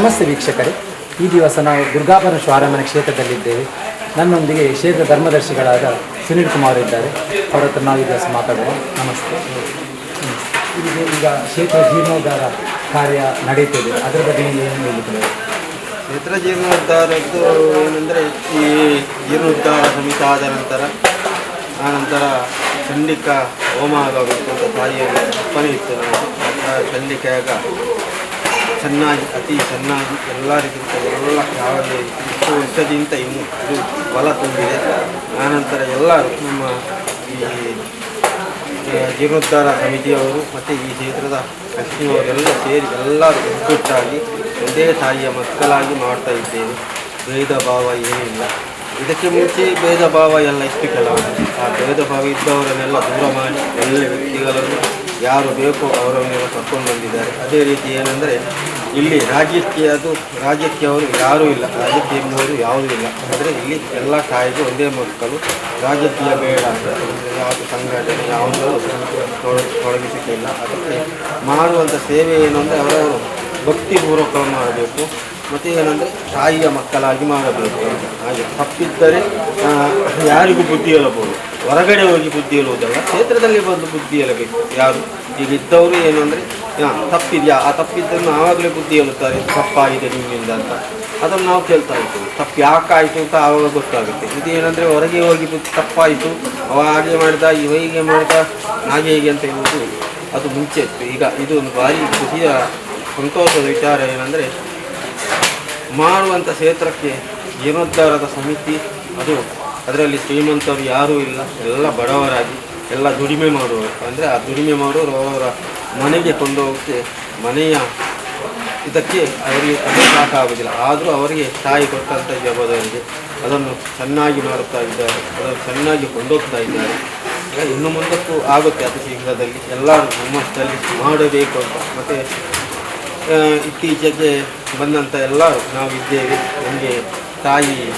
ನಮಸ್ತೆ ವೀಕ್ಷಕರೇ. ಈ ದಿವಸ ನಾವು ದುರ್ಗಾಪರ ಅರಮನೆ ಕ್ಷೇತ್ರದಲ್ಲಿದ್ದೇವೆ. ನನ್ನೊಂದಿಗೆ ಕ್ಷೇತ್ರ ಧರ್ಮದರ್ಶಿಗಳಾದ ಸುನೀಲ್ ಕುಮಾರ್ ಇದ್ದಾರೆ. ಅವರ ಹತ್ರ ನಾವು ಈ ದಿವಸ ಮಾತಾಡೋಣ ನಮಸ್ತೆ. ಇದು ಈಗ ಕ್ಷೇತ್ರ ಜೀರ್ಣೋದ್ಧಾರ ಕಾರ್ಯ ನಡೀತಿದೆ ಅದರ ಬಗ್ಗೆ ನೀವು ಏನು ಹೇಳಿದ್ರೆ ಕ್ಷೇತ್ರ ಜೀರ್ಣೋದ್ಧಾರದ್ದು ಏನಂದರೆ ಈ ಜೀರ್ಣೋದ್ಧಾರ ಸಮಿತಿ ಆದ ನಂತರ, ಆ ನಂತರ ಚಂಡಿಕ ಹೋಮ ಆಗಬೇಕು ಅಂತ ತಾಯಿಯ ಅಪ್ಪನೇ ಇತ್ತು ಚಂಡಿಕೆಯಾಗ ಚೆನ್ನಾಗಿ, ಅತಿ ಚೆನ್ನಾಗಿ ಎಲ್ಲರಿಗಿಂತ ಎಲ್ಲ ಯಾವುದೇ ಇಷ್ಟು ವರ್ಷದಿಂದ ಇನ್ನು ಇದು ಬಲ ತುಂಬಿದೆ. ಆನಂತರ ಎಲ್ಲರೂ ನಮ್ಮ ಈ ಜೀರ್ಣೋದ್ಧಾರ ಸಮಿತಿಯವರು ಮತ್ತು ಈ ಕ್ಷೇತ್ರದ ಕೃಷ್ಣವರೆಲ್ಲ ಸೇರಿ ಎಲ್ಲರೂ ಒಗ್ಗಟ್ಟಾಗಿ ಒಂದೇ ತಾಯಿಯ ಮಕ್ಕಳಾಗಿ ಮಾಡ್ತಾ ಇದ್ದೇವೆ. ಭೇದ ಭಾವ ಏನಿಲ್ಲ ಇದಕ್ಕೆ ಮುಂಚೆ ಭೇದ ಭಾವ ಎಲ್ಲ ಇಷ್ಟಕ್ಕೆಲ್ಲ ಆ ಭೇದ ಭಾವ ಇದ್ದವರನ್ನೆಲ್ಲ ದೂರ ಮಾಡಿ ಒಳ್ಳೆಯ ವ್ಯಕ್ತಿಗಳನ್ನು ಯಾರು ಬೇಕೋ ಅವರನ್ನೆಲ್ಲ ಕರ್ಕೊಂಡು ಬಂದಿದ್ದಾರೆ. ಅದೇ ರೀತಿ ಏನಂದರೆ, ಇಲ್ಲಿ ರಾಜ್ಯಕ್ಕೆ ಅದು ರಾಜ್ಯಕ್ಕೆ ಅವರು ಯಾರೂ ಇಲ್ಲ. ರಾಜಕೀಯ ಎಂಬುದು ಯಾವುದೂ ಇಲ್ಲ. ಅಂದರೆ ಇಲ್ಲಿ ಎಲ್ಲ ಕಾಯಿಗೂ ಒಂದೇ ಮಕ್ಕಳು. ರಾಜಕೀಯ ಬೇಡ ಅಂತ ಯಾವುದು ಸಂಘಟನೆ, ಯಾವುದೂ ತೊಡಗಿಸಿಕ್ಕಿಲ್ಲ ಅದಕ್ಕೆ ಮಾಡುವಂಥ ಸೇವೆ ಏನು ಅಂದರೆ ಅವರವರು ಭಕ್ತಿಪೂರ್ವಕ ಮಾಡಬೇಕು. ಮತ್ತು ಏನಂದರೆ ತಾಯಿಯ ಮಕ್ಕಳಾಗಿ ಮಾಡಬೇಕು ಹಾಗೆ ತಪ್ಪಿದ್ದರೆ ಯಾರಿಗೂ ಬುದ್ಧಿ ಹೇಳಬಹುದು. ಹೊರಗಡೆ ಹೋಗಿ ಬುದ್ಧಿ ಹೇಳುವುದಲ್ಲ, ಕ್ಷೇತ್ರದಲ್ಲಿ ಬಂದು ಬುದ್ಧಿ ಹೇಳಬೇಕು. ಯಾರು? ಈಗ ಇದ್ದವರು ಏನು ಅಂದರೆ ತಪ್ಪಿದೆಯಾ? ಆ ತಪ್ಪಿದ್ದನ್ನು ಆವಾಗಲೇ ಬುದ್ಧಿ ಹೇಳುತ್ತಾರೆ. ತಪ್ಪಾಗಿದೆ ನಿಮ್ಮಿಂದ ಅಂತ. ಅದನ್ನು ನಾವು ಕೇಳ್ತಾ ಇರ್ತೇವೆ ತಪ್ಪು ಯಾಕಾಯಿತು ಅಂತ ಆವಾಗ ಗೊತ್ತಾಗುತ್ತೆ. ಇದು ಏನಂದರೆ ಹೊರಗೆ ಹೋಗಿ ತಪ್ಪಾಯಿತು. ಅವ ಹಾಗೆ ಮಾಡಿದ, ಇವ ಹೀಗೆ ಮಾಡಿದ, ಹಾಗೆ ಹೀಗೆ ಅಂತ ಹೇಳುವುದು ಅದು ಮುಂಚೆ ಇತ್ತು. ಈಗ ಇದು ಒಂದು ಭಾರಿ ಖುಷಿಯ ಸಂತೋಷದ ವಿಚಾರ ಏನಂದರೆ ಮಾಡುವಂಥ ಕ್ಷೇತ್ರಕ್ಕೆ ಜೀರ್ಣೋದ್ಧಾರದ ಸಮಿತಿ, ಅದು ಅದರಲ್ಲಿ ಶ್ರೀಮಂತರು ಯಾರೂ ಇಲ್ಲ. ಎಲ್ಲ ಬಡವರಾಗಿ, ಎಲ್ಲ ದುಡಿಮೆ ಮಾಡುವವರು. ಅಂದರೆ ಆ ದುಡಿಮೆ ಮಾಡುವವರು ಅವರ ಮನೆಗೆ ಕೊಂಡೋಗೋಕ್ಕೆ, ಮನೆಯ ಇದಕ್ಕೆ ಅವರಿಗೆ ಅದು ಸಾಕಾಗುವುದಿಲ್ಲ. ಆದರೂ ಅವರಿಗೆ ತಾಯಿ ಕೊಟ್ಟಂಥ ಜವಾಬ್ದಾರಿಗೆ ಅದನ್ನು ಚೆನ್ನಾಗಿ ಮಾಡುತ್ತಾ ಇದ್ದಾರೆ. ಅದನ್ನು ಚೆನ್ನಾಗಿ ಕೊಂಡೋಗ್ತಾ ಇದ್ದಾರೆ. ಇನ್ನು ಮುಂದಕ್ಕೂ ಆಗುತ್ತೆ ಅತಿ ಶೀಘ್ರದಲ್ಲಿ. ಎಲ್ಲರೂ ನಮ್ಮಷ್ಟಲ್ಲಿ ಮಾಡಬೇಕು ಅಂತ. ಮತ್ತು ಇತ್ತೀಚೆಗೆ ಬಂದಂಥ ಎಲ್ಲರೂ ನಾವಿದ್ದೇವೆ ನಮಗೆ ತಾಯಿ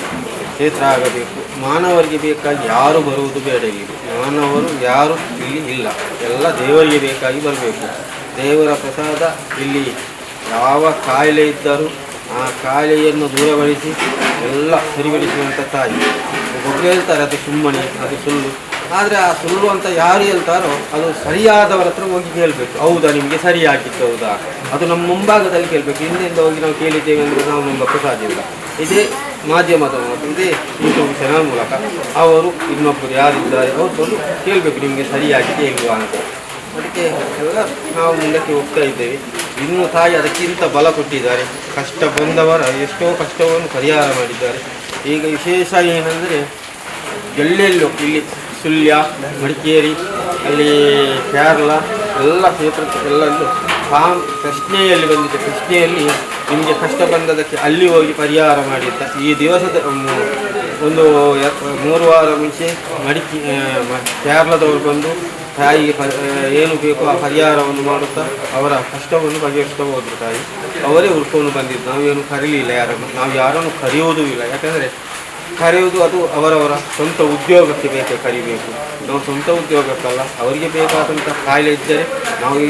ಕ್ಷೇತ್ರ ಆಗಬೇಕು. ಮಾನವರಿಗೆ ಬೇಕಾಗಿ ಯಾರು ಬರುವುದು ಬೇಡ ಇಲ್ಲಿ. ಮಾನವರು ಯಾರು ಇಲ್ಲಿ ಇಲ್ಲ. ಎಲ್ಲ ದೇವರಿಗೆ ಬೇಕಾಗಿ ಬರಬೇಕು. ದೇವರ ಪ್ರಸಾದ ಇಲ್ಲಿ ಯಾವ ಕಾಯಿಲೆ ಇದ್ದರೂ ಆ ಕಾಯಿಲೆಯನ್ನು ದೂರಗೊಳಿಸಿ ಎಲ್ಲ ಸರಿಪಡಿಸುವಂಥ ತಾಯಿ. ಒಬ್ಬರು ಹೇಳ್ತಾರೆ, ಅದು ಸುಮ್ಮನೆ, ಅದು ಸುಳ್ಳು. ಆದರೆ ಆ ಸುಳ್ಳು ಅಂತ ಯಾರು ಹೇಳ್ತಾರೋ ಅದು ಸರಿಯಾದವರ ಹತ್ರ ಹೋಗಿ ಕೇಳಬೇಕು. ಹೌದಾ, ನಿಮಗೆ ಸರಿಯಾಗಿತ್ತು, ಹೌದಾ? ಅದು ನಮ್ಮ ಮುಂಭಾಗದಲ್ಲಿ ಕೇಳಬೇಕು. ಹಿಂದೆಯಿಂದ ಹೋಗಿ ನಾವು ಕೇಳಿದ್ದೇವೆ ಅಂದರೆ ನಾವು ನಂಬಕ್ಕೆ ಸಾಧ್ಯ ಇಲ್ಲ. ಇದೇ ಮಾಧ್ಯಮದ ಮೂಲಕ ಇದೇ ಯೂಟ್ಯೂಬ್ ಚಾನಲ್ ಮೂಲಕ ಅವರು ಇನ್ನೊಬ್ಬರು ಯಾರಿದ್ದಾರೆ ಅವ್ರು ಬಂದು ಕೇಳಬೇಕು, ನಿಮಗೆ ಸರಿಯಾಗಿದೆ ಇಲ್ವಾ ಅಂತ. ಅದಕ್ಕೆ ಎಲ್ಲ ನಾವು ಮುಂದಕ್ಕೆ ಹೋಗ್ತಾ ಇದ್ದೇವೆ. ಇನ್ನು ತಾಯಿ ಅದಕ್ಕಿಂತ ಬಲ ಕೊಟ್ಟಿದ್ದಾರೆ. ಕಷ್ಟ ಬಂದವರ ಎಷ್ಟೋ ಕಷ್ಟವನ್ನು ಪರಿಹಾರ ಮಾಡಿದ್ದಾರೆ. ಈಗ ವಿಶೇಷ ಏನಂದರೆ ಎಲ್ಲೆಲ್ಲೋ ಇಲ್ಲಿ ಸುಳ್ಯ ಮಡಿಕೇರಿ, ಅಲ್ಲಿ ಕೇರಳ, ಎಲ್ಲ ಕ್ಷೇತ್ರ ಎಲ್ಲರೂ ಫಾಮ್ ಪ್ರಶ್ನೆಯಲ್ಲಿ ಬಂದಿದೆ. ಪ್ರಶ್ನೆಯಲ್ಲಿ ನಿಮಗೆ ಕಷ್ಟ ಬಂದದಕ್ಕೆ ಅಲ್ಲಿ ಹೋಗಿ ಪರಿಹಾರ ಮಾಡಿದ್ದ. ಈ ದಿವಸದ ಒಂದು ಮೂರು ವಾರ ಮುಂಚೆ ಮಡಿಕೆ ಕೇರಳದವರು ಬಂದು ತಾಯಿಗೆ ಏನು ಬೇಕೋ ಆ ಪರಿಹಾರವನ್ನು ಮಾಡುತ್ತಾ ಅವರ ಕಷ್ಟವನ್ನು ಬಗೆಹರಿಸ್ತಾ ಹೋದ್ರು ತಾಯಿ. ಅವರೇ ಹುಡ್ಕೊಂಡು ಬಂದಿದ್ದು. ನಾವೇನು ಕರೀಲಿಲ್ಲ ಯಾರನ್ನು. ನಾವು ಯಾರನ್ನು ಕರೆಯುವುದೂ ಇಲ್ಲ. ಯಾಕಂದರೆ ಕರೆಯುವುದು ಅದು ಅವರವರ ಸ್ವಂತ ಉದ್ಯೋಗಕ್ಕೆ ಬೇಕೇ ಕರಿಬೇಕು. ನಾವು ಸ್ವಂತ ಉದ್ಯೋಗಕ್ಕಲ್ಲ ಅವರಿಗೆ ಬೇಕಾದಂಥ ಕಾಯಿಲೆ ಇದ್ದರೆ ನಾವು ಈ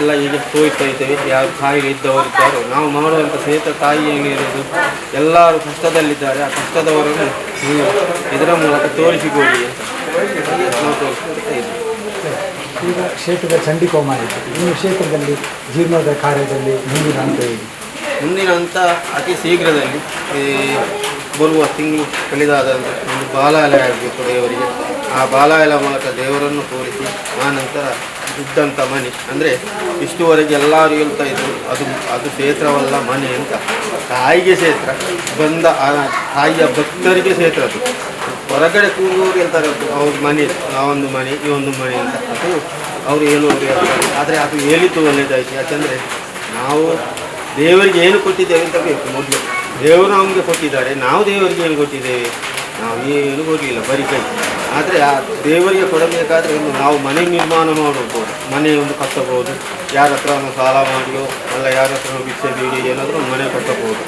ಎಲ್ಲ ಈಗ ತೋರಿಸ್ತಾ ಇದ್ದೇವೆ. ಯಾರು ಕಾಯಿಲೆ ಇದ್ದವರಿದ್ದಾರೋ ನಾವು ಮಾಡುವಂಥ ಕ್ಷೇತ್ರ ತಾಯಿ ಏನಿರೋದು ಎಲ್ಲರೂ ಕಷ್ಟದಲ್ಲಿದ್ದಾರೆ. ಆ ಕಷ್ಟದವರನ್ನು ನೀವು ಇದರ ಮೂಲಕ ತೋರಿಸಿಕೊಳ್ಳಿ ಅಂತ ನಾವು ಇದ್ದೇವೆ. ಈಗ ಕ್ಷೇತ್ರದ ಚಂಡಿಕೋಮ ಆಯಿತು. ಇನ್ನು ಕ್ಷೇತ್ರದಲ್ಲಿ ಜೀರ್ಣೋದ್ಧಾರ ಕಾರ್ಯದಲ್ಲಿ ಮುಂದಿನ ಹಂತ ಹೇಳಿ ಮುಂದಿನ ಹಂತ ಅತಿ ಶೀಘ್ರದಲ್ಲಿ ಈ ಬರುವ ತಿಂಗಳು ಕಳೆದಾದ ಒಂದು ಬಾಲಾಲಯ ಆಗಬೇಕು ದೇವರಿಗೆ ಆ ಬಾಲಾಲಯ ಮೂಲಕ ದೇವರನ್ನು ತೋರಿಸಿ ಆ ನಂತರ ಇದ್ದಂಥ ಮನೆ. ಅಂದರೆ ಇಷ್ಟುವರೆಗೆ ಎಲ್ಲರೂ ಹೇಳ್ತಾ ಇದ್ದರು ಅದು ಅದು ಕ್ಷೇತ್ರವಲ್ಲ ಮನೆ ಅಂತ. ತಾಯಿಗೆ ಕ್ಷೇತ್ರ, ಬಂದ ಆ ತಾಯಿಯ ಭಕ್ತರಿಗೆ ಕ್ಷೇತ್ರ ಅದು. ಹೊರಗಡೆ ಕೂರುವವರು ಹೇಳ್ತಾರೆ, ಅವ್ರ ಮನೆ ಆ ಒಂದು ಮನೆ ಈ ಒಂದು ಮನೆ ಅಂತ. ಅದು ಅವರು ಏನು ಹೇಳ್ತಾರೆ. ಆದರೆ ಅದು ಹೇಳಿತು ಒಳ್ಳೆಯದಾಯಿತು ಯಾಕೆಂದರೆ ನಾವು ದೇವರಿಗೆ ಏನು ಕೊಟ್ಟಿದ್ದೇವೆ ಅಂತ ಬೇಕು ಮೊದಲು. ದೇವರು ನಮಗೆ ಕೊಟ್ಟಿದ್ದಾರೆ, ನಾವು ದೇವರಿಗೆ ಏನು ಕೊಟ್ಟಿದ್ದೇವೆ ನಾವು ಏನು ಕೊಡಲಿಲ್ಲ, ಬರೀ ಕೈ. ಆದರೆ ಆ ದೇವರಿಗೆ ಕೊಡಬೇಕಾದ್ರೆ ಒಂದು ನಾವು ಮನೆ ನಿರ್ಮಾಣ ಮಾಡಬಹುದು ಮನೆ ಒಂದು ಕಟ್ಟಬಹುದು. ಯಾರ ಹತ್ರ ಒಂದು ಸಾಲ ಮಾಡಿಯೋ, ಅಲ್ಲ ಯಾರ ಹತ್ರ ಭಿಕ್ಷೆ ಬೇಡಿ ಏನಾದರೂ ಮನೆ ಕಟ್ಟಬಹುದು.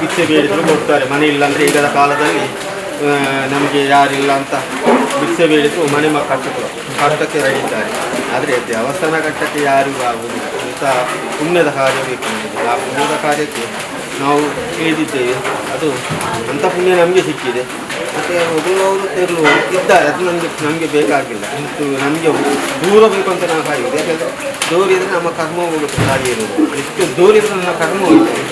ಭಿಕ್ಷೆ ಬೇಡಿದ್ರು ಕೊಡ್ತಾರೆ, ಮನೆ ಇಲ್ಲಾಂದರೆ ಈಗದ ಕಾಲದಲ್ಲಿ ನಮಗೆ ಯಾರಿಲ್ಲ ಅಂತ ಭಿಕ್ಷೆ ಬೇಡಿದ್ರು ಮನೆ ಮ ಕಟ್ಟಕ್ಕೆ ಕಟ್ಟಕ್ಕೆ ಆದರೆ ದೇವಸ್ಥಾನ ಕಟ್ಟಕ್ಕೆ ಯಾರಿಗೂ ಆಗುವುದಿಲ್ಲ ಅಂತ ಪುಣ್ಯದ ಕಾರ್ಯ ಬೇಕು ಆ ಪುಣ್ಯದ ಕಾರ್ಯಕ್ಕೆ ನಾವು ಕೇಳಿದ್ದೇವೆ. ಅದು ಅಂಥ ಪುಣ್ಯ ನಮಗೆ ಸಿಕ್ಕಿದೆ. ಮತ್ತು ಮೊದಲವರು ತೆರಲು ಇದ್ದಾರೆ. ಅದು ನಮಗೆ ನಮಗೆ ಬೇಕಾಗಿಲ್ಲ. ಮತ್ತು ನಮಗೆ ದೂರ ಬೇಕು ಅಂತ ನಾವು ಕಾಯಿದೆ ಯಾಕಂದರೆ ದೂರಿದ್ರೆ ನಮ್ಮ ಕರ್ಮ ಹೋಗುತ್ತೆ. ಹಾಗೆ ಇರೋದು ಎಷ್ಟು ದೂರಿದ್ರೆ ನಮ್ಮ ಕರ್ಮ ಹೋಗುತ್ತೆ.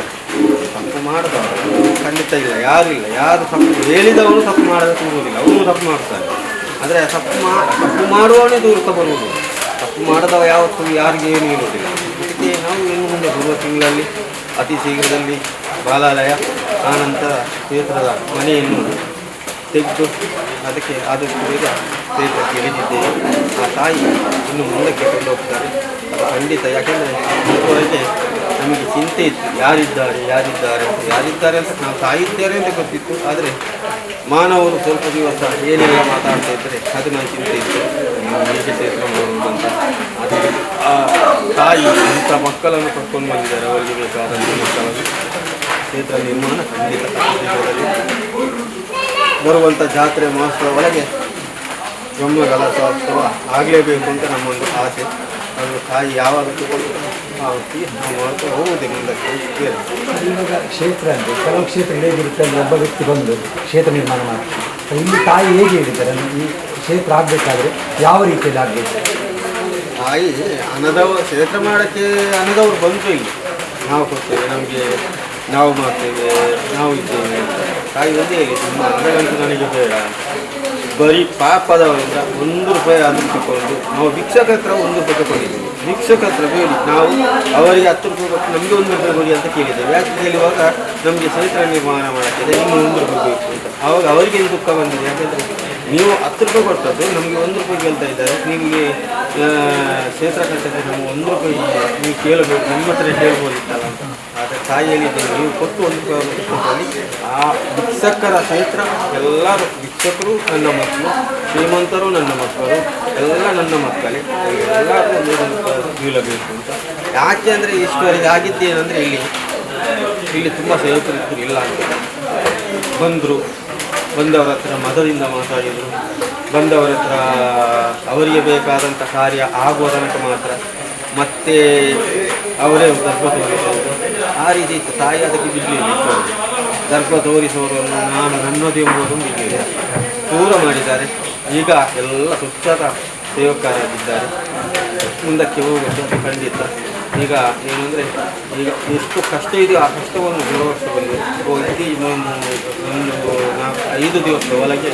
ತಪ್ಪು ಮಾಡಿದವರು ಖಂಡಿತ ಇಲ್ಲ. ಯಾರು ಇಲ್ಲ. ಯಾರು ತಪ್ಪು ಹೇಳಿದವನು ತಪ್ಪು ಮಾಡೋದಕ್ಕೆ ಹೋಗೋದಿಲ್ಲ ಅವನು ತಪ್ಪು ಮಾಡ್ತಾರೆ ಆದರೆ ತಪ್ಪು ಮಾ, ತಪ್ಪು ಮಾಡುವವನೇ ದೂರ ಬರುವುದು. ತಪ್ಪು ಮಾಡದವ ಯಾವತ್ತೂ ಯಾರಿಗೆ ಏನು ಇರುವುದಿಲ್ಲ ಅದಕ್ಕೆ ನಾವು ಇನ್ನು ಮುಂದೆ ಬರುವ ತಿಂಗಳಲ್ಲಿ ಅತಿ ಶೀಘ್ರದಲ್ಲಿ ಬಾಲಾಲಯ ಆನಂತರ ಕ್ಷೇತ್ರದ ಮನೆಯನ್ನು ತೆಗೆದು ಅದಕ್ಕೆ ಆದಷ್ಟು ಬೇಗ ಕ್ಷೇತ್ರಕ್ಕೆ ಇಳಿದಿದ್ದೇವೆ. ಆ ತಾಯಿ ಇನ್ನು ಮುಂದಕ್ಕೆ ಕೊಂಡು ಹೋಗ್ತಾರೆ ಖಂಡಿತ, ಯಾಕೆಂದರೆ ಇದುವರೆಗೆ ನಮಗೆ ಚಿಂತೆ ಇತ್ತು, ಯಾರಿದ್ದಾರೆ ಯಾರಿದ್ದಾರೆ ಅಂತ. ಯಾರಿದ್ದಾರೆ ಅಂತ, ನಾವು ತಾಯಿ ಇದ್ದೇವೆ ಅಂತ ಗೊತ್ತಿತ್ತು. ಆದರೆ ಮಾನವರು ಸ್ವಲ್ಪ ದಿವಸ ಏನೆಲ್ಲ ಮಾತಾಡ್ತಾ ಇದ್ದರೆ ಅದು ನಾನು ಚಿಂತೆ ಇತ್ತು ನಮ್ಮ ಹೇಗೆ ಕ್ಷೇತ್ರ ಮಾಡುವುದು ಅಂತ ಅದು ಆ ತಾಯಿ, ಇಂಥ ಮಕ್ಕಳನ್ನು ಕರ್ಕೊಂಡು ಬಂದಿದ್ದಾರೆ, ಅವರಿಗೆ ಬೇಕಾದಂಥ ಮಕ್ಕಳನ್ನು. ಕ್ಷೇತ್ರ ನಿರ್ಮಾಣ ಖಂಡಿತ ಬರುವಂಥ ಜಾತ್ರೆ ಮಹೋತ್ಸವ ಒಳಗೆ ಬ್ರಹ್ಮ ಕಲಾಸೋತ್ಸವ ಆಗಲೇಬೇಕು ಅಂತ ನಮ್ಮೊಂದು ಆಸೆ. ಅದು ತಾಯಿ ಯಾವಾಗ ನಾವು ಮುಂದಕ್ಕೆ ಬೇರೆ ಇವಾಗ ಕ್ಷೇತ್ರ ಅಂದರೆ ಕೆಲವು ಕ್ಷೇತ್ರ ಹೇಗಿರುತ್ತೆ ಅಲ್ಲಿ ಒಬ್ಬ ವ್ಯಕ್ತಿ ಬಂದು ಕ್ಷೇತ್ರ ನಿರ್ಮಾಣ ಮಾಡ್ತಾರೆ ಇಲ್ಲಿ ತಾಯಿ ಹೇಗೆ ಹೇಳಿದ್ದಾರೆ ಈ ಕ್ಷೇತ್ರ ಆಗಬೇಕಾದ್ರೆ ಯಾವ ರೀತಿಯಲ್ಲಿ ಆಗಬೇಕು? ತಾಯಿ ಹಣದವ ಕ್ಷೇತ್ರ ಮಾಡೋಕ್ಕೆ ಅನದವರು ಬಂತು ಇಲ್ಲಿ. ನಾವು ಕೊಡ್ತೇವೆ ನಮಗೆ ನಾವು ಮಾಡ್ತೇವೆ ನಾವು ಇದ್ದೇವೆ. ತಾಯಿ ಒಂದೇ ಹೇಳಿ ತುಂಬ ಹಣದಂತೂ ನನಗೆ ಬೇಡ. ಬರೀ ಪಾಪದವರಿಂದ ಒಂದು ರೂಪಾಯಿ ಆದರೂ ತಗೊಂಡು ನಾವು ಭಿಕ್ಷಕ ಹತ್ರ ಒಂದು ರೂಪಾಯಿ ತಗೊಂಡಿದ್ದೀವಿ. ಭಿಕ್ಷಕ ಹತ್ರ ಹೇಳಿ, ನಾವು ಅವರಿಗೆ ಹತ್ತು ರೂಪಾಯಿ ಕೊಟ್ಟು ನಮಗೆ ಒಂದು ರೂಪಾಯಿ ಕೊಡಿ ಅಂತ ಕೇಳಿದ್ದೇವೆ. ಯಾಕೆ ಕೇಳುವಾಗ ನಮಗೆ ಕ್ಷೇತ್ರ ನಿರ್ಮಾಣ ಮಾಡುತ್ತಿದೆ ಇನ್ನು ಒಂದು ರೂಪಾಯಿ ಬೇಕು ಅಂತ. ಆವಾಗ ಅವರಿಗೆ ಏನು ದುಃಖ ಬಂದಿದೆ? ಯಾಕೆಂದರೆ ನೀವು ಹತ್ತು ರೂಪಾಯಿ ಕೊಟ್ಟದ್ದು ನಮಗೆ ಒಂದು ರೂಪಾಯಿ ಕೇಳ್ತಾ ಇದ್ದಾರೆ. ನಿಮಗೆ ಕ್ಷೇತ್ರ ಕಟ್ಟಕ್ಕೆ ನಮಗೆ ಒಂದು ರೂಪಾಯಿ ನೀವು ಕೇಳಬೇಕು, ನಿಮ್ಮ ಹತ್ರ ಹೇಳ್ಬೋದಿತ್ತಲ್ಲ ಅಂತ. ತಾಯಿ ನೀವು ಕೊಟ್ಟು ಒಂದು ಕೊಟ್ಟಲ್ಲಿ ಆ ಭಿಕ್ಷಕರ ಸಹಿತ ಎಲ್ಲರೂ ಭಿಕ್ಷಕರು ನನ್ನ ಮಕ್ಕಳು, ಶ್ರೀಮಂತರು ನನ್ನ ಮಕ್ಕಳು, ಎಲ್ಲ ನನ್ನ ಮಕ್ಕಳೇ, ಎಲ್ಲರೂ ಬೀಳಬೇಕು ಅಂತ. ಯಾಕೆ ಅಂದರೆ ಈಶ್ವರಿಗೆ ಆಗಿದ್ದೇನೆಂದರೆ ಇಲ್ಲಿ ಇಲ್ಲಿ ತುಂಬ ಇದ್ರು, ಇಲ್ಲ ಅಂತ. ಬಂದರು, ಬಂದವರ ಹತ್ರ ಮದರಿಂದ ಮಾತಾಡಿದರು, ಬಂದವರ ಹತ್ರ ಅವರಿಗೆ ಬೇಕಾದಂಥ ಕಾರ್ಯ ಆಗುವ ತನಕ ಮಾತ್ರ ಮತ್ತೆ ಅವರೇ ಗರ್ಭ ಆ ರೀತಿ ಇತ್ತು. ತಾಯಿ ಅದಕ್ಕೆ ಬಿಡಲಿಲ್ಲ ಗರ್ಭ ತೋರಿಸುವವರನ್ನು ನಾನು ನನ್ನದು ಎಂಬುದು ಬಿಡಲಿಲ್ಲ ದೂರ ಮಾಡಿದ್ದಾರೆ. ಈಗ ಎಲ್ಲ ಸ್ವಚ್ಛತ ಸೇವಕರಾಗಿದ್ದಾರೆ. ಮುಂದಕ್ಕೆ ಹೋಗುತ್ತೆ ಖಂಡಿತ. ಈಗ ಏನಂದರೆ, ಈಗ ಎಷ್ಟು ಕಷ್ಟ ಇದೆಯೋ ಆ ಕಷ್ಟವನ್ನು ದುರವಸ್ಥೆ ಬಂದು ಹೋಗಿ ಒಂದು ಒಂದು ನಾಲ್ಕು, ಐದು ದಿವಸದ ಒಳಗೆ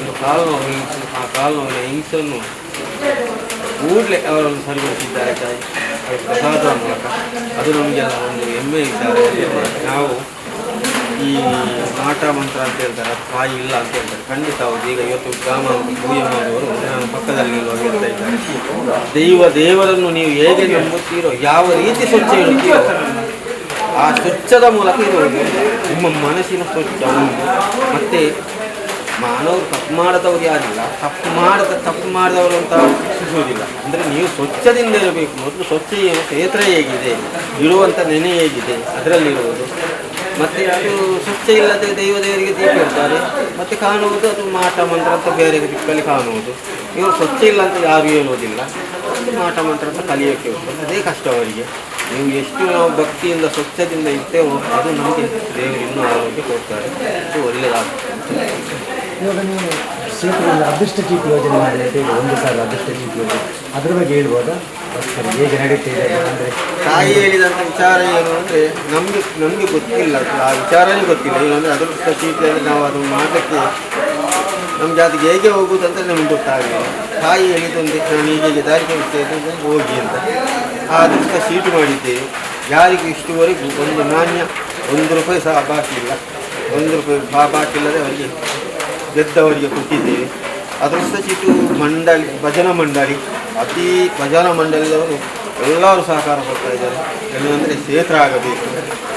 ಒಂದು ಕಾಲು ನೋವು ಆ ಕಾಲು ನೋವಿನ ಕೂಡಲೇ ಅವರನ್ನು ಸರಿಪಡಿಸಿದ್ದಾರೆ ತಾಯಿ. ಅವರ ಪ್ರಸಾದದ ಮೂಲಕ ಅದು ನಮಗೆ ಒಂದು ಹೆಮ್ಮೆ ಇದ್ದಾರೆ. ನಾವು ಈ ಮಾಟ ಮಂತ್ರ ಅಂತ ಹೇಳ್ತಾರೆ ತಾಯಿ ಇಲ್ಲ ಅಂತ ಹೇಳ್ತಾರೆ. ಖಂಡಿತ ಹೌದು. ಈಗ ಇವತ್ತು ಗ್ರಾಮ ಭೂಯಮ್ಮನವರು ನಾನು ಪಕ್ಕದಲ್ಲಿ ಹೇಳ್ತಾ ಇದ್ದಾರೆ. ದೈವ ದೇವರನ್ನು ನೀವು ಹೇಗೆ ನಂಬುತ್ತೀರೋ, ಯಾವ ರೀತಿ ಸ್ವಚ್ಛ ಇಡುತ್ತೀರೋ ಆ ಸ್ವಚ್ಛದ ಮೂಲಕ ನಿಮ್ಮ ಮನಸ್ಸಿನ ಸ್ವಚ್ಛ. ಮತ್ತೆ ಮಾನವರು ತಪ್ಪು ಮಾಡದವ್ರು ಯಾರಿಲ್ಲ? ತಪ್ಪು ಮಾಡದ, ತಪ್ಪು ಮಾಡಿದವರು ಅಂತ ಶಿಕ್ಷಿಸುವುದಿಲ್ಲ. ಅಂದರೆ ನೀವು ಸ್ವಚ್ಛದಿಂದ ಇರಬೇಕು. ಮೊದಲು ಸ್ವಚ್ಛ ಕ್ಷೇತ್ರ ಹೇಗಿದೆ? ಇರುವಂಥ ನೆನೆ ಹೇಗಿದೆ? ಅದರಲ್ಲಿರುವುದು. ಮತ್ತು ಅದು ಸ್ವಚ್ಛ ಇಲ್ಲದೆ ದೈವ ದೇವರಿಗೆ ದೀಪ ಇರ್ತಾರೆ ಮತ್ತು ಕಾಣುವುದು ಅದು ಮಾಟ ಮಂತ್ರ ಅಂತ ಬೇರೆ ದಿಕ್ಕಲ್ಲಿ ಕಾಣುವುದು. ಇವರು ಸ್ವಚ್ಛ ಇಲ್ಲ ಅಂತ ಯಾರು ಹೇಳುವುದಿಲ್ಲ. ಒಂದು ಮಾಟ ಮಂತ್ರ ಅಂತ ಕಲಿಯೋಕ್ಕೆ ಹೋಗ್ತದೆ ಅದೇ ಕಷ್ಟ ಅವರಿಗೆ. ನೀವು ಎಷ್ಟು ನಾವು ಭಕ್ತಿಯಿಂದ ಸ್ವಚ್ಛದಿಂದ ಇರ್ತೇವೋ ಅದು ನಮಗೆ ದೇವರು ಇನ್ನೂ ಆರೋಗ್ಯ ಕೊಡ್ತಾರೆ. ಅದು ಒಳ್ಳೆಯದಾಗ್ತದೆ. ಇವಾಗ ನೀವು ಕ್ಷೇತ್ರದಲ್ಲಿ ಅದೃಷ್ಟ ಚೀಟಿ ಯೋಜನೆ ಮಾಡಿದೆ ಒಂದು ಸಾವಿರ ಅದೃಷ್ಟ ಚೀಟಿ ಯೋಜನೆ. ಅದ್ರ ಬಗ್ಗೆ ಹೇಳ್ಬೋದಾ? ಹೇಗೆ ನಡೀತಿದೆ ಅಂದರೆ? ತಾಯಿ ಹೇಳಿದಂಥ ವಿಚಾರ ಏನು ಅಂದರೆ ನಮಗೆ ನಮಗೆ ಗೊತ್ತಿಲ್ಲ, ಆ ವಿಚಾರನೇ ಗೊತ್ತಿಲ್ಲ. ಇಲ್ಲಾಂದರೆ ಅದೃಷ್ಟ ಚೀಟಿಯಲ್ಲಿ ನಾವು ಅದನ್ನು ಮಾಡೋಕ್ಕೆ ನಮಗೆ ಅದಕ್ಕೆ ಹೇಗೆ ಹೋಗುವುದಂತ ನಮ್ಗೆ ಗೊತ್ತಾಗಲಿಲ್ಲ. ತಾಯಿ ಹೇಳಿದಂತೆ, ನಾನು ಹೀಗೆ ದಾರಿಗೆ ತೋರಿಸ್ತೇನೆ ಹೋಗಿ ಅಂತ. ಆ ಅದೃಷ್ಟ ಸೀಟು ಮಾಡಿದ್ದೇವೆ ಯಾರಿಗೂ ಇಷ್ಟುವರೆಗೂ ಒಂದು ನಾಣ್ಯ, ಒಂದು ರೂಪಾಯಿ ಸಹ ಬಾಕಿ ಇಲ್ಲ. ಒಂದು ರೂಪಾಯಿ ಬಾಕಿ ಇಲ್ಲದೆ ಅವರಿಗೆ ಗೆದ್ದವರಿಗೆ ಕೊಟ್ಟಿದ್ದೇವೆ. ಅದರ ಸಚಿತು ಮಂಡಳಿ, ಭಜನಾ ಮಂಡಳಿ. ಅತಿ ಭಜನಾ ಮಂಡಳಿಯವರು ಎಲ್ಲರೂ ಸಹಕಾರ ಕೊಡ್ತಾ ಇದ್ದಾರೆ. ಏನಂದರೆ ಕ್ಷೇತ್ರ ಆಗಬೇಕು.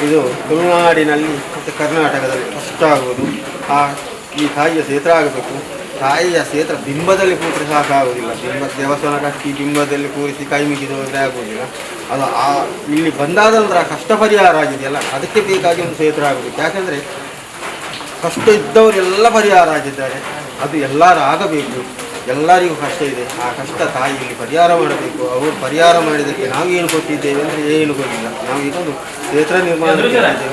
ಇದು ತುಳುನಾಡಿನಲ್ಲಿ ಮತ್ತು ಕರ್ನಾಟಕದಲ್ಲಿ ಫಸ್ಟ್ ಆಗುವುದು. ಆ, ಈ ತಾಯಿಯ ಕ್ಷೇತ್ರ ಆಗಬೇಕು. ತಾಯಿಯ ಕ್ಷೇತ್ರ ಬಿಂಬದಲ್ಲಿ ಕೂತ್ರೆ ಸಾಕಾಗುವುದಿಲ್ಲ ಬಿಂಬ, ದೇವಸ್ಥಾನ ಕಟ್ಟಿ ಬಿಂಬದಲ್ಲಿ ಕೂರಿಸಿ ಕೈ ಮುಗಿದೋದ್ರೆ ಆಗುವುದಿಲ್ಲ. ಅದು ಆ, ಇಲ್ಲಿ ಬಂದಾದ ನಂತರ ಕಷ್ಟ ಪರಿಹಾರ ಆಗಿದೆಯಲ್ಲ ಅದಕ್ಕೆ ಬೇಕಾಗಿ ಒಂದು ಕ್ಷೇತ್ರ ಆಗಬೇಕು. ಯಾಕಂದರೆ ಕಷ್ಟ ಇದ್ದವರೆಲ್ಲ ಪರಿಹಾರ ಆಗಿದ್ದಾರೆ. ಅದು ಎಲ್ಲರೂ ಆಗಬೇಕು. ಎಲ್ಲರಿಗೂ ಕಷ್ಟ ಇದೆ. ಆ ಕಷ್ಟ ತಾಯಿಯಲ್ಲಿ ಪರಿಹಾರ ಮಾಡಬೇಕು. ಅವರು ಪರಿಹಾರ ಮಾಡಿದ್ದಕ್ಕೆ ನಾವು ಏನು ಕೊಟ್ಟಿದ್ದೇವೆ ಅಂದರೆ ಏನು ಗೊತ್ತಿಲ್ಲ. ನಾವು ಇದೊಂದು ಕ್ಷೇತ್ರ ನಿರ್ಮಾಣ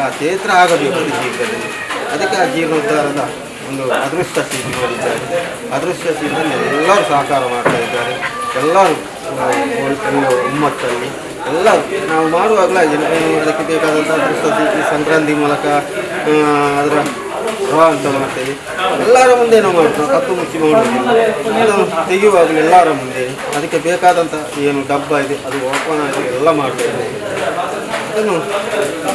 ಆ ಕ್ಷೇತ್ರ ಆಗಬೇಕು ಜೀವನದಲ್ಲಿ. ಅದಕ್ಕೆ ಆ ಜೀರ್ಣೋದ್ಧಾರದ ಒಂದು ಅದೃಷ್ಟ ಸ್ಥಿತಿ ಮಾಡಿದ್ದಾರೆ. ಅದೃಷ್ಟ ಸ್ಥಿತಿಯಲ್ಲಿ ಎಲ್ಲರೂ ಸಹಕಾರ ಮಾಡ್ತಾ ಇದ್ದಾರೆ. ಎಲ್ಲರೂ ಒಮ್ಮತ್ತಲ್ಲಿ ಎಲ್ಲರೂ ನಾವು ಮಾಡುವಾಗಲೇ ಅದಕ್ಕೆ ಬೇಕಾದಂಥ ಅದೃಷ್ಟ ಸ್ಥಿತಿ ಸಂಕ್ರಾಂತಿ ಮೂಲಕ ಅದರ ಪ್ರವಾಹ ಅಂತ ಮಾಡ್ತೇವೆ ಎಲ್ಲರ ಮುಂದೆ ನಾವು ಮಾಡ್ತೇವೆ. ಕಪ್ಪು ಮುಚ್ಚಿ ಮಾಡೋದು ಅದನ್ನು ತೆಗೆಯುವಾಗಲೂ ಎಲ್ಲರ ಮುಂದೆ ಅದಕ್ಕೆ ಬೇಕಾದಂಥ ಏನು ಡಬ್ಬ ಇದೆ, ಅದು ಓಪನ್ ಆಗಿ ಎಲ್ಲ ಮಾಡ್ತೇವೆ. ಅದನ್ನು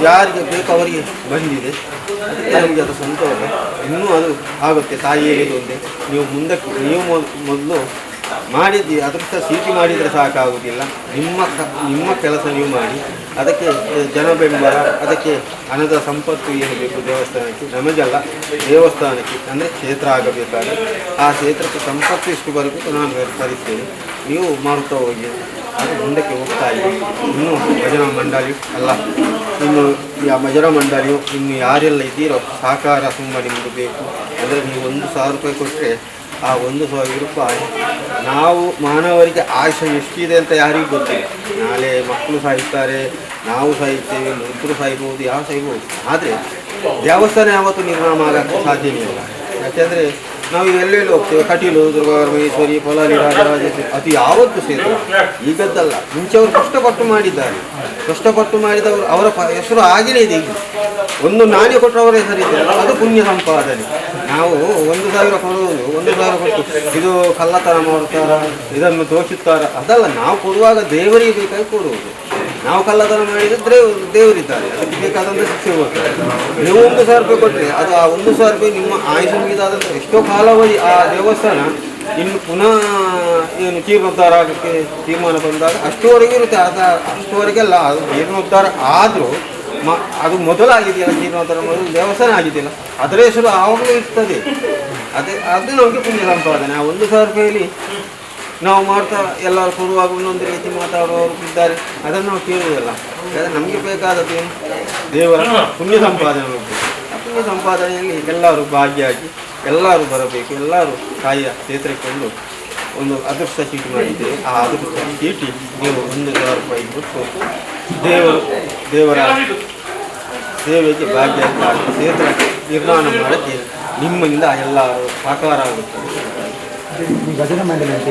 ಯಾರಿಗೆ ಬೇಕು ಅವರಿಗೆ ಬಂದಿದೆ. ಅದಕ್ಕೆ ನಮಗೆ ಅದು ಸಂತೋಷ. ಇನ್ನೂ ಅದು ಆಗುತ್ತೆ. ತಾಯಿ ಹೇಳಿದ್ದು ಒಂದೇ. ನೀವು ಮುಂದಕ್ಕೆ, ನೀವು ಮೊದ್- ಮೊದಲು ಮಾಡಿದ್ದಿ ಸಹ ಸೀಟಿ ಮಾಡಿದರೆ ಸಾಕಾಗುವುದಿಲ್ಲ ನಿಮ್ಮ ನಿಮ್ಮ ಕೆಲಸ ನೀವು ಮಾಡಿ. ಅದಕ್ಕೆ ಜನ ಬೆಂಬಲ ಅದಕ್ಕೆ ಹಣದ ಸಂಪತ್ತು ಏನು ಬೇಕು ದೇವಸ್ಥಾನಕ್ಕೆ? ನಮಗೆಲ್ಲ, ದೇವಸ್ಥಾನಕ್ಕೆ. ಅಂದರೆ ಕ್ಷೇತ್ರ ಆಗಬೇಕಾದ್ರೆ ಆ ಕ್ಷೇತ್ರಕ್ಕೆ ಸಂಪತ್ತು ಇಷ್ಟು ಬರಬೇಕು ನಾನು ತರಿಸ್ತೇನೆ ನೀವು ಮಾಡುತ್ತಾ ಹೋಗಿ, ಅದು ಮುಂದಕ್ಕೆ ಹೋಗ್ತಾ ಇದೆ ಇನ್ನು ಭಜನಾ ಮಂಡಳಿ ಅಲ್ಲ. ಇನ್ನು ಈ ಭಜನಾ ಮಂಡಳಿಯು ಇನ್ನು ಯಾರೆಲ್ಲ ಇದ್ದೀರೋ ಸಹಕಾರ ತುಂಬ ನಿಮಗೆ ಬೇಕು. ಅಂದರೆ ನೀವು ಒಂದು ಸಾವಿರ ರೂಪಾಯಿ ಕೊಟ್ಟರೆ ಆ ಒಂದು ಸಾವಿರ ರೂಪಾಯಿ ನಾವು ಮಾನವರಿಗೆ ಆಯುಷ್ಯ ಎಷ್ಟಿದೆ ಅಂತ ಯಾರಿಗೂ ಗೊತ್ತಿಲ್ಲ. ನಾಳೆ ಮಕ್ಕಳು ಸಾಯ್ತಾರೆ ನಾವು ಸಾಯ್ತೇವೆ ಮೃತರು ಸಾಯ್ಬೋದು ಯಾವ ಸಾಯ್ಬೋದು. ಆದರೆ ದೇವಸ್ಥಾನ ಯಾವತ್ತೂ ನಿರ್ಮಾಣ ಆಗಕ್ಕೆ ಸಾಧ್ಯನೇ ಇಲ್ಲ. ಯಾಕೆಂದರೆ ನಾವು ಎಲ್ಲೆಲ್ಲಿ ಹೋಗ್ತೇವೆ. ಕಟೀಲು ದುರ್ಗಾಪರಮೇಶ್ವರಿ ಪೊಲಾಲಿ, ರಾಜರಾಜೇಶ್ವರಿ ಅದು ಯಾವತ್ತು ಸೇತು ಈಗದ್ದಲ್ಲ. ಮುಂಚೆ ಅವರು ಕಷ್ಟಪಟ್ಟು ಮಾಡಿದ್ದಾರೆ. ಕಷ್ಟಪಟ್ಟು ಮಾಡಿದವರು ಅವರ ಹೆಸರು ಆಗಿನೇ ಇದೆ ಈಗ ಒಂದು ನಾಣ್ಯ ಕೊಟ್ಟವರ ಹೆಸರಿದೆ ಅದು ಪುಣ್ಯ ಸಂಪಾದನೆ. ನಾವು ಒಂದು ಸಾವಿರ ಕೊಡುವುದು ಒಂದು ಸಾವಿರ ಕೊಟ್ಟು ಇದು ಕಳ್ಳತನ ಮಾಡುತ್ತಾರ, ಇದನ್ನು ದೋಷಿಸ್ತಾರ ಅದಲ್ಲ ನಾವು ಕೊಡುವಾಗ ದೇವರಿಗೆ ಬೇಕಾಗಿ ಕೊಡುವುದು. ನಾವು ಕಳ್ಳತನ ಮಾಡಿದ್ರೆ ದೇವರಿದ್ದಾರೆ. ಅದಕ್ಕೆ ಬೇಕಾದಂಥ ಶಿಕ್ಷೆ ಹೋಗ್ತಾರೆ ನೀವು ಒಂದು ಸಾವಿರ ರೂಪಾಯಿ ಕೊಟ್ಟರೆ ಅದು ಆ ಒಂದು ಸಾವಿರ ರೂಪಾಯಿ ನಿಮ್ಮ ಆಯುಷ ಮುಗಿದಾದಂಥ ಎಷ್ಟೋ ಕಾಲಾವಧಿ ಆ ದೇವಸ್ಥಾನ ಇನ್ನು ಪುನಃ ಏನು ಜೀರ್ಣೋದ್ಧಾರ ಆಗಕ್ಕೆ ತೀರ್ಮಾನ ಬಂದಾಗ ಅಷ್ಟುವರೆಗೂ ಇರುತ್ತೆ. ಅದ ಅಷ್ಟುವರೆಗೆಲ್ಲ ಅದು ಜೀರ್ಣೋದ್ಧಾರ ಆದರೂ ಮ, ಅದು ಮೊದಲಾಗಿದೆಯಲ್ಲ ಜೀರ್ಣೋದ್ಧಾರ ಮೊದಲು ದೇವಸ್ಥಾನ ಆಗಿದೆಯಲ್ಲ, ಅದರ ಹೆಸರು ಆವಾಗಲೂ ಇರ್ತದೆ. ಅದೇ, ಅದು ನಮಗೆ ಪುಣ್ಯ ಸಂಪಾದನೆ ಆ ಒಂದು ಸಾವಿರ ರೂಪಾಯಲ್ಲಿ ನಾವು ಮಾಡ್ತಾ ಎಲ್ಲರೂ ಕೊಡುವಾಗ ಒಂದೊಂದು ರೀತಿ ಮಾತಾಡುವವರು ಇದ್ದಾರೆ. ಅದನ್ನು ನಾವು ಕೇಳುವುದಿಲ್ಲ. ಯಾಕಂದರೆ ನಮಗೆ ಬೇಕಾದದ್ದು ಏನು? ದೇವರ ಪುಣ್ಯ ಸಂಪಾದನೆ ಮಾಡಬೇಕು. ಆ ಪುಣ್ಯ ಸಂಪಾದನೆಯಲ್ಲಿ ಎಲ್ಲರೂ ಭಾಗಿಯಾಗಿ ಎಲ್ಲರೂ ಬರಬೇಕು. ಎಲ್ಲರೂ ತಾಯಿಯ ಕ್ಷೇತ್ರಕ್ಕೊಂದು ಒಂದು ಅದೃಷ್ಟ ಚೀಟಿ ಮಾಡಿದ್ದೇವೆ ಆ ಅದೃಷ್ಟ ಚೀಟಿ ನೀವು ಒಂದು ಸಾವಿರ ರೂಪಾಯಿ ಕೊಟ್ಟು ದೇವರು ದೇವರ ಸೇವೆಗೆ ಭಾಗ್ಯ ಕ್ಷೇತ್ರ ನಿರ್ಮಾಣ ಮಾಡಕ್ಕೆ ನಿಮ್ಮಿಂದ ಎಲ್ಲ ಸಾಕಾರ ಆಗುತ್ತೆ. ಈ ಭಜನಾ ಮಂಡಳಿ ಅಂತ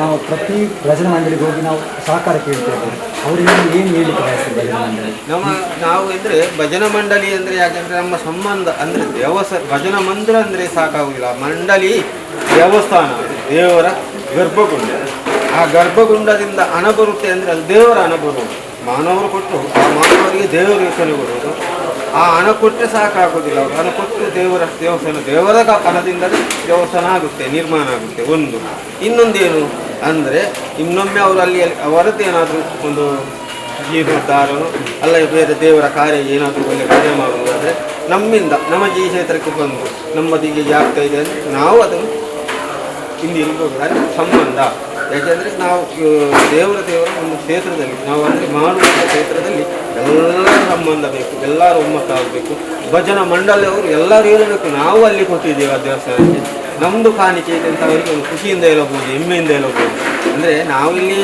ನಾವು ಪ್ರತಿ ಭಜನಾ ಮಂಡಳಿಗೆ ಹೋಗಿ ನಾವು ಸಹಕಾರ ಕೇಳ್ತೇವೆ ಅವರು ಏನು ಏನು ಹೇಳಲಿಕ್ಕೆ ಭಜನಾ ಮಂಡಳಿ? ನಮ್ಮ ನಾವು ಅಂದರೆ ಭಜನಾ ಮಂಡಳಿ ಅಂದರೆ ಯಾಕೆಂದರೆ ನಮ್ಮ ಸಂಬಂಧ ಅಂದರೆ ದೇವಸ್ಥಾನ ಭಜನಾ ಮಂದಿರ ಅಂದರೆ ಸಾಕಾಗುವುದಿಲ್ಲ ಮಂಡಳಿ ದೇವಸ್ಥಾನ ದೇವರ ಗರ್ಭಗುಂಡ. ಆ ಗರ್ಭಗುಂಡದಿಂದ ಹಣ ಬರುತ್ತೆ ಅಂದರೆ ಅದು ದೇವರ ಹಣ ಬರುವುದು ಮಾನವರು ಕೊಟ್ಟು ಆ ಮಾನವರಿಗೆ ದೇವರು ಕೊಡುವುದು. ಆ ಹಣ ಕೊಟ್ಟರೆ ಸಾಕಾಗೋದಿಲ್ಲ ಅವರು. ಹಣ ಕೊಟ್ಟು ದೇವರ, ದೇವಸ್ಥಾನ, ದೇವರ ಹಣದಿಂದಲೇ ದೇವಸ್ಥಾನ ಆಗುತ್ತೆ, ನಿರ್ಮಾಣ ಆಗುತ್ತೆ ಒಂದು. ಇನ್ನೊಂದೇನು ಅಂದರೆ ಇನ್ನೊಮ್ಮೆ ಅವರು ಅಲ್ಲಿ ಅವರದ್ದೇನಾದರೂ ಒಂದು ಜೀರ್ಣೋದ್ಧಾರನು ಅಲ್ಲ ಬೇರೆ ದೇವರ ಕಾರ್ಯ ಏನಾದರೂ ಒಳ್ಳೆ ಕಾರ್ಯ ಮಾಡುವುದು ಅಂದರೆ ನಮ್ಮಿಂದ, ನಮಗೆ ಈ ಕ್ಷೇತ್ರಕ್ಕೆ ಬಂದು ನಮ್ಮದಿಗೆ ಆಗ್ತಾ ಇದೆ ಅಂದರೆ ನಾವು ಅದನ್ನು ಅಂದರೆ ಸಂಬಂಧ. ಯಾಕೆಂದರೆ ನಾವು, ದೇವರ ದೇವರ ಒಂದು ಕ್ಷೇತ್ರದಲ್ಲಿ, ನಾವು ಅಂದರೆ ಮಾಡುವಂಥ ಕ್ಷೇತ್ರದಲ್ಲಿ ಎಲ್ಲರ ಸಂಬಂಧ ಬೇಕು, ಎಲ್ಲರೂ ಒಮ್ಮತ್ತಾಗಬೇಕು ಭಜನಾ ಮಂಡಳಿಯವರು ಎಲ್ಲರೂ ಹೇಳಬೇಕು ನಾವು ಅಲ್ಲಿ ಕೊಟ್ಟಿದ್ದೇವೆ ಆ ದೇವಸ್ಥಾನಕ್ಕೆ. ನಮ್ಮದು ಕಾಣಿಕೆ ಇದೆ ಅಂತ ಅವರಿಗೆ ಒಂದು ಖುಷಿಯಿಂದ ಹೇಳಬಹುದು ಹೆಮ್ಮೆಯಿಂದ ಹೇಳಬಹುದು ಅಂದರೆ ನಾವಿಲ್ಲಿ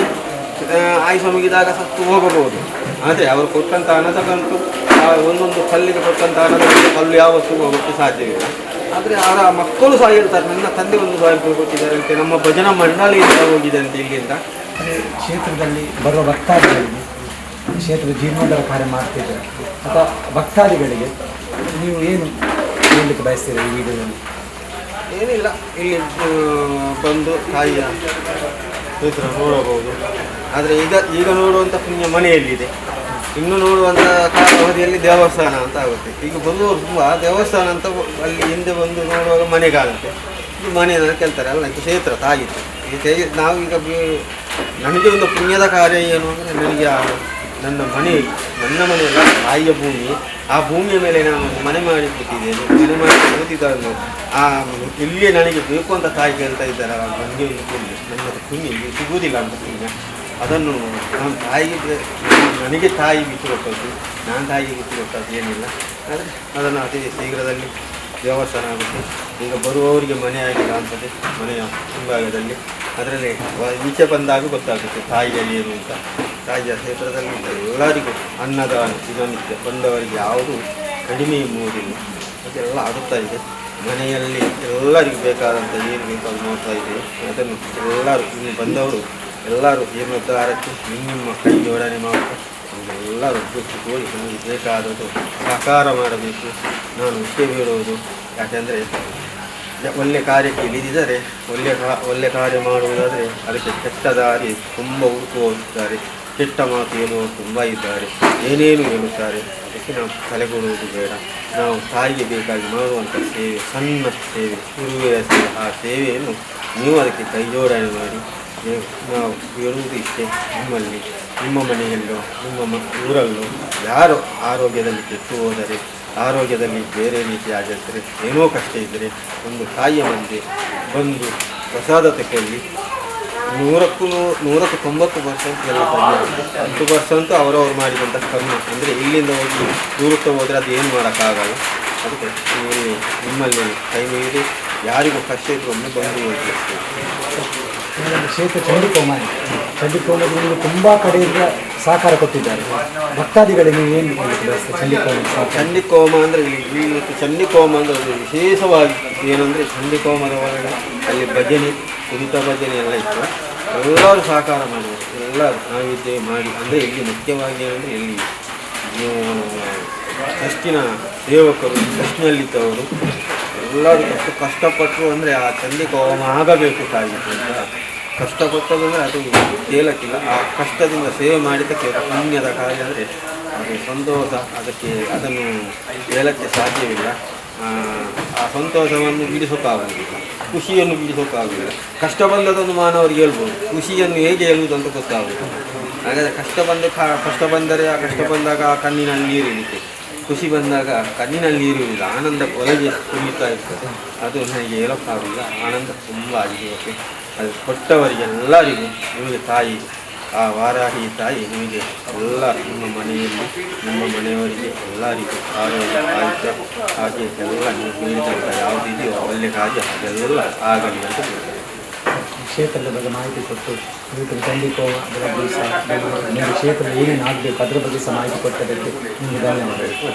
ಆಯುಷ ಮುಗಿದಾಗ ಸತ್ತು ಹೋಗಬಹುದು. ಆದರೆ ಅವರು ಕೊಟ್ಟಂಥ ಹಣದ ಕಂತು ಒಂದೊಂದು ಕಲ್ಲಿಗೆ ಕೊಟ್ಟಂಥ ಹಣದ ಕಲ್ಲು ಯಾವತ್ತೂ ಹೋಗೋಕ್ಕೆ ಸಾಧ್ಯವಿಲ್ಲ. ಆದರೆ ಅವರ ಮಕ್ಕಳು ಸಹ ಹೇಳ್ತಾರೆ, ನನ್ನ ತಂದೆ ಒಂದು ಸಾವಿರ ಕೊಟ್ಟಿದ್ದಾರೆ ಅಂತೆ, ನಮ್ಮ ಭಜನಾ ಮಂಡಳಿಯಿಂದ ಹೋಗಿದೆ ಅಂತ ಇಲ್ಲಿಂದ ಕ್ಷೇತ್ರದಲ್ಲಿ ಬರುವ ಭಕ್ತಾದಿಗಳಿಗೆ ಕ್ಷೇತ್ರದ ಜೀರ್ಣೋದ್ಧಾರ ಕಾರ್ಯ ಮಾಡ್ತಿದ್ದಾರೆ ಅಥವಾ ಭಕ್ತಾದಿಗಳಿಗೆ ನೀವು ಏನು ಹೇಳಲಿಕ್ಕೆ ಬಯಸ್ತೀರಿ ಈ ವಿಡಿಯೋದಲ್ಲಿ? ಏನಿಲ್ಲ, ಇಲ್ಲಿ ಬಂದು ತಾಯಿಯ ಚಿತ್ರ ನೋಡಬಹುದು. ಆದರೆ ಈಗ ಈಗ ನೋಡುವಂಥ ಪುಣ್ಯ ಮನೆಯಲ್ಲಿದೆ. ಇನ್ನು ನೋಡುವಂಥ ಕಾಲಾವಧಿಯಲ್ಲಿ ದೇವಸ್ಥಾನ ಅಂತ ಆಗುತ್ತೆ. ಈಗ ಬಂದವರು ತುಂಬ ದೇವಸ್ಥಾನ ಅಂತ ಅಲ್ಲಿ ಹಿಂದೆ ಬಂದು ನೋಡುವಾಗ ಮನೆಗಾಗುತ್ತೆ ಇದು ಮನೆ ಅಂತ ಕೇಳ್ತಾರೆ, ಅಲ್ಲ, ಇದು ಕ್ಷೇತ್ರ ತಾಗಿತ್ತು ಈ ನಾವು ಈಗ ನಮಗೆ ನನಗೆ ಒಂದು ಪುಣ್ಯದ ಕಾರ್ಯ ಏನು ಅಂದರೆ ನನಗೆ ನನ್ನ ಮನೆ, ನನ್ನ ಮನೆಯಲ್ಲ ತಾಯಿಯ ಭೂಮಿ. ಆ ಭೂಮಿಯ ಮೇಲೆ ನಾನು ಮನೆ ಮಾಡಿ ಬಿಟ್ಟಿದ್ದೇನೆ ಮನೆ ಮಾಡಿ ಆ ಇಲ್ಲಿ ನನಗೆ ಬೇಕು ಅಂತ ತಾಯಿ ಕೇಳ್ತಾ ಇದ್ದಾರೆ ನನಗೆ ಒಂದು ನನ್ನ ಭೂಮಿ ಸಿಗುವುದಿಲ್ಲ ಅಂತ ಪುಣ್ಯ ಅದನ್ನು ನಾನು ತಾಯಿಗೆ ನನಗೆ ತಾಯಿ ಬಿಟ್ಟು ಕೊಟ್ಟದ್ದು ನಾನು ತಾಯಿಗೆ ಕೊಟ್ಟದ್ದು ಏನಿಲ್ಲ. ಆದರೆ ಅದನ್ನು ಅತಿ ಶೀಘ್ರದಲ್ಲಿ ದೇವಸ್ಥಾನ ಆಗುತ್ತೆ. ಈಗ ಬರುವವರಿಗೆ ಮನೆ ಆಗಿಲ್ಲ ಅಂತದೆ ಮನೆಯ ಹಿಂಭಾಗದಲ್ಲಿ. ಅದರಲ್ಲಿ ಈಚೆ ಬಂದಾಗ ಗೊತ್ತಾಗುತ್ತೆ ತಾಯಿಯಲ್ಲಿ ಏನು ಅಂತ. ತಾಯಿಯ ಕ್ಷೇತ್ರದಲ್ಲಿ ಎಲ್ಲರಿಗೂ ಅನ್ನದಾನ ದಿನನಿತ್ಯ ಬಂದವರಿಗೆ ಯಾವುದು ಕಡಿಮೆ ಮೂಡಿಲ್ಲ ಅದೆಲ್ಲ ಆಗುತ್ತಾ ಇದೆ. ಮನೆಯಲ್ಲಿ ಎಲ್ಲರಿಗೂ ಬೇಕಾದಂಥ ಏನು ಬೇಕು ಅದು ನೋಡ್ತಾ ಇದ್ದೀವಿ ಅದನ್ನು ಎಲ್ಲರೂ, ಇಲ್ಲಿ ಬಂದವರು ಎಲ್ಲರೂ ಜೀರ್ಣೋದ್ಧಾರಕ್ಕೆ ನಿಮ್ಮ ಕೈ ಜೋಡಣೆ ಮಾಡುತ್ತಾ ಎಲ್ಲರೂ ಒಟ್ಟು ಕೂಡಿ ನಮಗೆ ಬೇಕಾದದ್ದು ಸಹಕಾರ ಮಾಡಬೇಕು. ನಾನು ಇಷ್ಟೇ ಬೀಳುವುದು ಯಾಕೆಂದರೆ ಒಳ್ಳೆ ಕಾರ್ಯಕ್ಕೆ ಇಳಿದಿದ್ದರೆ, ಒಳ್ಳೆ ಕಾ, ಒಳ್ಳೆ ಕಾರ್ಯ ಮಾಡುವುದಾದರೆ ಅದಕ್ಕೆ ಕೆಟ್ಟ ದಾರಿ ತುಂಬ ಹುಡುಕುತ್ತಿದ್ದಾರೆ ಕೆಟ್ಟ ಮಾತು ಹೇಳುವ ತುಂಬ ಇದ್ದಾರೆ. ಏನೇನು ಹೇಳುತ್ತಾರೆ? ಅದಕ್ಕೆ ನಾವು ತಲೆಗೊಡುವುದು ಬೇಡ. ನಾವು ತಾಯಿಗೆ ಬೇಕಾಗಿ ಮಾಡುವಂಥ ಸೇವೆ, ಸಣ್ಣ ಸೇವೆ ಇರುವೆಯ ಸೇವೆ. ಆ ಸೇವೆಯನ್ನು ನೀವು ಅದಕ್ಕೆ ಕೈ ಜೋಡಣೆ ಮಾಡಿ ನೀವು ಹೇಳುವುದು ಇಷ್ಟೇ. ನಿಮ್ಮಲ್ಲಿ, ನಿಮ್ಮ ಮನೆಯಲ್ಲೋ, ನಿಮ್ಮ ಮ, ಊರಲ್ಲೋ ಯಾರು ಆರೋಗ್ಯದಲ್ಲಿ ಕೆಟ್ಟು ಹೋದರೆ, ಆರೋಗ್ಯದಲ್ಲಿ ಬೇರೆ ರೀತಿ ಆಗಿದ್ದರೆ ಏನೋ ಕಷ್ಟ ಇದ್ದರೆ, ಒಂದು ತಾಯಿಯ ಮಂದಿ ಬಂದು ಪ್ರಸಾದ ತಗೊಳ್ಳಿ ನೂರಕ್ಕೂ ನೂರಕ್ಕೆ ತೊಂಬತ್ತು ಪರ್ಸೆಂಟ್ ಎಲ್ಲ ಹತ್ತು ಪರ್ಸೆಂಟ್ ಅವರವ್ರು ಮಾಡಿದಂಥ ಕರ್ಮ. ಅಂದರೆ ಇಲ್ಲಿಂದ ಹೋಗಿ ದೂರಕ್ಕೆ ಹೋದರೆ ಅದು ಏನು ಮಾಡೋಕ್ಕಾಗಲ್ಲ. ಅದಕ್ಕೆ ನೀವು ನಿಮ್ಮಲ್ಲಿ ಕೈ ಮೀರಿ ಯಾರಿಗೂ ಕಷ್ಟ ಇದ್ರು ಒಮ್ಮೆ ಬಂದು ಹೋಗಿ. ಚಂಡಿಕೋಮ ಚಂಡಿಕೋಮ ಇದೆ. ತುಂಬ ಕಡೆಯಿಂದ ಸಹಕಾರ ಕೊಟ್ಟಿದ್ದಾರೆ. ಭಕ್ತಾದಿಗಳಿಗೆ ಏನು ಚಂಡಿಕೋಮ ಚಂಡಿಕೋಮ ಅಂದರೆ ಮತ್ತು ಚಂಡಿಕೋಮ ಅಂದರೆ ಅದು ವಿಶೇಷವಾಗಿ ಏನಂದರೆ ಚಂಡಿಕೋಮದ ಒಳಗೆ ಅಲ್ಲಿ ಭಜನೆ ಕುರಿತ ಭಜನೆ ಎಲ್ಲ ಇತ್ತು. ಎಲ್ಲರೂ ಸಹಕಾರ ಮಾಡಿದ್ದಾರೆ ಎಲ್ಲರೂ ನಾವಿದ್ದೆ ಮಾಡಿ. ಅಂದರೆ ಇಲ್ಲಿ ಮುಖ್ಯವಾಗಿ ಏನಂದರೆ ಇಲ್ಲಿ ಟ್ರಸ್ಟಿನ ಸೇವಕರು ಟ್ರಸ್ಟ್ನಲ್ಲಿದ್ದವರು ಎಲ್ಲರೂ ಕಷ್ಟ ಕಷ್ಟಪಟ್ಟರು ಅಂದರೆ ಆ ಚಂಡಿಕೋಮ ಆಗಬೇಕು ತಾಯಿ ಅಂತ. ಕಷ್ಟಪಟ್ಟದಂದರೆ ಅದು ಕೇಳಕ್ಕಿಲ್ಲ. ಆ ಕಷ್ಟದಿಂದ ಸೇವೆ ಮಾಡಿದ್ದಕ್ಕೆ ಪುಣ್ಯದ ಕಾರ್ಯ ಅಂದರೆ ಅದು ಸಂತೋಷ ಅದಕ್ಕೆ ಅದನ್ನು ಹೇಳಕ್ಕೆ ಸಾಧ್ಯವಿಲ್ಲ. ಆ, ಸಂತೋಷವನ್ನು ಬಿಡಿಸೋಕ್ಕಾಗುವುದಿಲ್ಲ. ಖುಷಿಯನ್ನು ಬಿಡಿಸೋಕ್ಕಾಗುವುದಿಲ್ಲ. ಕಷ್ಟ ಬಂದದನ್ನು ಮಾನವರಿಗೆ ಹೇಳ್ಬೋದು. ಖುಷಿಯನ್ನು ಹೇಗೆ ಹೇಳುವುದಂತ ಅಂತ ಗೊತ್ತಾಗುವುದು ಹಾಗಾದರೆ ಕಷ್ಟ ಬಂದ ಕಷ್ಟ ಬಂದರೆ ಆ ಕಷ್ಟ ಬಂದಾಗ ಆ ಕಣ್ಣಿನಲ್ಲಿ ನೀರಿರುತ್ತೆ ಖುಷಿ ಬಂದಾಗ ಕಣ್ಣಿನಲ್ಲಿ ನೀರುವುದಿಲ್ಲ ಆನಂದ ಒಳಗೆ ಕುಣಿತಾ ಇರ್ತದೆ ಅದು ನನಗೆ ಹೇಳೋಕ್ಕಾಗಲ್ಲ ಆನಂದ ತುಂಬ ಆಗಿರುತ್ತೆ ಅದು ಕೊಟ್ಟವರಿಗೆಲ್ಲರಿಗೂ ನಿಮಗೆ ತಾಯಿ, ಆ ವಾರಾಹಿ ತಾಯಿ ನಿಮಗೆ ಎಲ್ಲ ನಿಮ್ಮ ಮನೆಯಲ್ಲಿ, ನಿಮ್ಮ ಮನೆಯವರಿಗೆ ಎಲ್ಲರಿಗೂ ಆರೋಗ್ಯ, ಆಯುಷ್ಯ, ಹಾಗೆ ಎಲ್ಲ ನೀವು ಹೇಳಿದಂಥ ಯಾವುದಿದೆಯೋ ಒಳ್ಳೆ ಕಾರ್ಯ ಅದೆಲ್ಲ ಆಗಲಿ ಅಂತ ಕ್ಷೇತ್ರದ ಬಗ್ಗೆ ಮಾಹಿತಿ ಕೊಟ್ಟು ಇವತ್ತು ಖಂಡಿಕೋ ಅದರ ಸಹ ನಿಮ್ಮ ಕ್ಷೇತ್ರದ ಏನೇನು ಆಗಬೇಕು, ಅದರ ಬಗ್ಗೆ ಸಹ ಮಾಹಿತಿ ಕೊಟ್ಟದಕ್ಕೆ ನಿಮಗೆ ಧನ್ಯವಾದಗಳು.